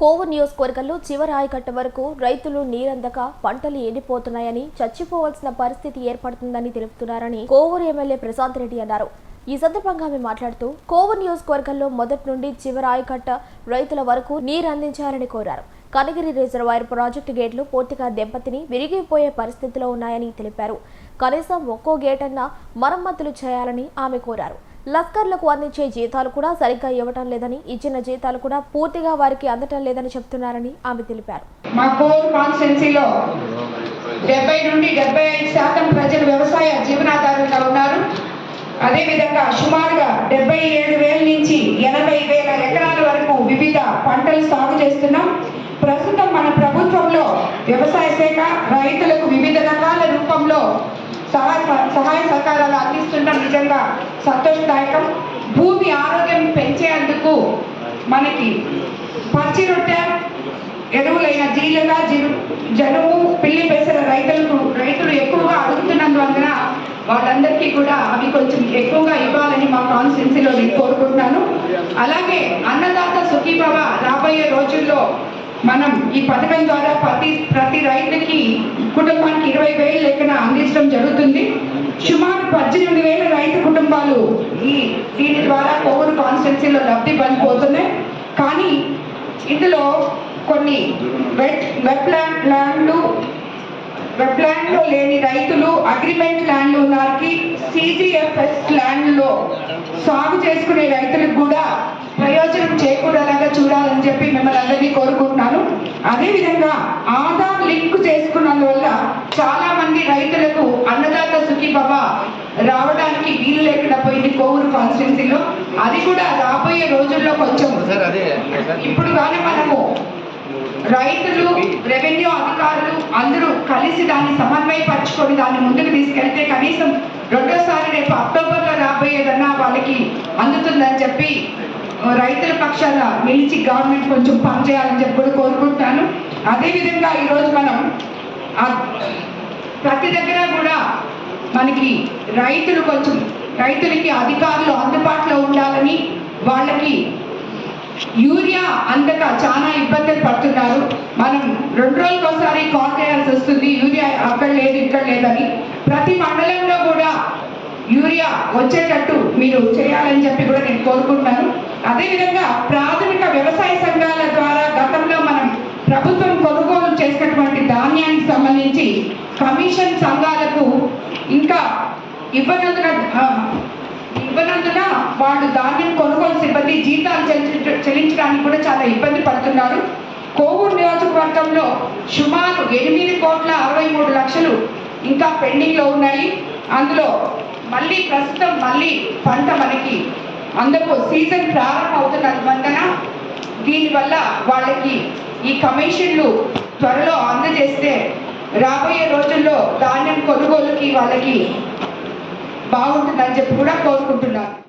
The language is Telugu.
కోవూరు నియోజకవర్గంలో చివరి వరకు రైతులు నీరందక పంటలు ఎండిపోతున్నాయని చచ్చిపోవాల్సిన పరిస్థితి ఏర్పడుతుందని తెలుపుతున్నారని కోవూరు ఎమ్మెల్యే ప్రశాంత్ రెడ్డి అన్నారు. ఈ సందర్భంగా ఆమె మాట్లాడుతూ కోవూరు నియోజకవర్గంలో మొదటి నుండి చివరి రైతుల వరకు నీరు అందించాలని కోరారు. కనగిరి రిజర్వాయర్ ప్రాజెక్టు గేట్లు పూర్తిగా దెబ్బతిని విరిగిపోయే పరిస్థితిలో ఉన్నాయని తెలిపారు. కనీసం ఒక్కో గేటన్నా మరమ్మతులు చేయాలని ఆమె కోరారు. లస్కర్లకు అందించే జీతాలు కూడా సరిగ్గా ఇవ్వటం లేదని ఇచ్చిన జీతాలు కూడా పూర్తిగా వారికి అందటం లేదని చెప్తున్నారని ఆమె తెలిపారు. మా కోర్ కాన్స్టెన్సీలో డెబ్బై నుండి డెబ్బై ఐదు శాతం ప్రజలు వ్యవసాయ జీవనాధారంగా ఉన్నారు. అదేవిధంగా సుమారుగా డెబ్బై ఏడు వేల నుంచి ఎనభై వేల ఎకరాల వరకు వివిధ పంటలు సాగు చేస్తున్నాం. ప్రస్తుతం మన ప్రభుత్వంలో వ్యవసాయ శాఖ రైతు సహాయ సహాయ సహకారాలు అందిస్తుండడం నిజంగా. సంతోషదాయకం. భూమి ఆరోగ్యం పెంచేందుకు మనకి పచ్చి రొట్టె ఎరువులైన జీలక జీరు జనుము పిల్లి పెసర రైతులకు రైతులు ఎక్కువగా అడుగుతున్నందువలన వాళ్ళందరికీ కూడా అవి కొంచెం ఎక్కువగా ఇవ్వాలని మా కాన్స్టిట్యున్సీలో నేను కోరుకుంటున్నాను. అలాగే అన్నదాత సుఖీభవ రాబోయే రోజుల్లో మనం ఈ పథకం ద్వారా ప్రతి ప్రతి రైతుకి కుటుంబానికి ఇరవై వేలు లెక్కన అందించడం జరుగుతుంది. సుమారు పద్దెనిమిది వేల రైతు కుటుంబాలు ఈ దీని ద్వారా కోవూరు కాన్స్టిట్యున్సీలో లబ్ధి పొందిపోతున్నాయి. కానీ ఇందులో కొన్ని వెట్ వెట్ ల్యాండ్ ల్యాండ్లు వెట్లాండ్లో లేని రైతులు అగ్రిమెంట్ ల్యాండ్లు ఉన్న వారికి సిజిఎఫ్ఎస్ ల్యాండ్లో సాగు చేసుకునే రైతులకు కూడా ప్రయోజనం చేకూరేలాగా చూడాలని చెప్పి మిమ్మల్ని అందరినీ కోరుకుంటున్నాను. అదేవిధంగా ఆధార్ లింక్ చేసుకున్నందువల్ల చాలా మంది రైతులకు అన్నదాత సుఖీభవ రావడానికి వీలు లేకుండా పోయింది కోవూరు కాన్స్టిట్యున్సీలో అది కూడా రాబోయే రోజుల్లో కొంచెం ఇప్పుడు కానీ మనము రైతులు రెవెన్యూ అధికారులు అందరూ కలిసి దాన్ని సమన్వయపరచుకొని దాన్ని ముందుకు తీసుకెళ్తే కనీసం రెండోసారి రేపు అక్టోబర్లో రాబోయేదన్నా వాళ్ళకి అందుతుందని చెప్పి రైతుల పక్షాన నిలిచి గవర్నమెంట్ కొంచెం పనిచేయాలని చెప్పి కూడా కోరుకుంటున్నాను అదేవిధంగా ఈరోజు మనం ప్రతి దగ్గర కూడా మనకి రైతులు కొంచెం రైతులకి అధికారులు అందుబాటులో ఉండాలని వాళ్ళకి యూరియా అందక చాలా ఇబ్బందులు పడుతున్నారు. మనం రెండు రోజులకోసారి ఒకసారి కాల్ చేయాల్సి వస్తుంది. యూరియా అక్కడ లేదు ఇక్కడ లేదని. ప్రతి మండలంలో కూడా యూరియా వచ్చేటట్టు మీరు చేయాలని చెప్పి కూడా నేను కోరుకుంటున్నాను. అదేవిధంగా ప్రాథమిక వ్యవసాయ సంఘాల ద్వారా గతంలో మనం ప్రభుత్వం కొనుగోలు చేసినటువంటి ధాన్యానికి సంబంధించి కమిషన్ సంఘాలకు ఇంకా ఇవ్వనందున వాళ్ళు ధాన్యం కొనుగోలు సిబ్బంది జీతాలు చెల్లించ- చెల్లించడానికి కూడా చాలా ఇబ్బంది పడుతున్నారు. కోవూరు నియోజకవర్గంలో సుమారు ఎనిమిది కోట్ల అరవై మూడు లక్షలు ఇంకా పెండింగ్లో ఉన్నాయి. అందులో మళ్ళీ ప్రస్తుతం మళ్ళీ పంట మనకి అందుకు సీజన్ ప్రారంభం అవుతున్నందువలన దీనివల్ల వాళ్ళకి ఈ కమిషన్లు త్వరలో అందజేస్తే రాబోయే రోజుల్లో ధాన్యం కొనుగోలుకి వాళ్ళకి బాగుంటుందని చెప్పి కూడా కోరుకుంటున్నాను.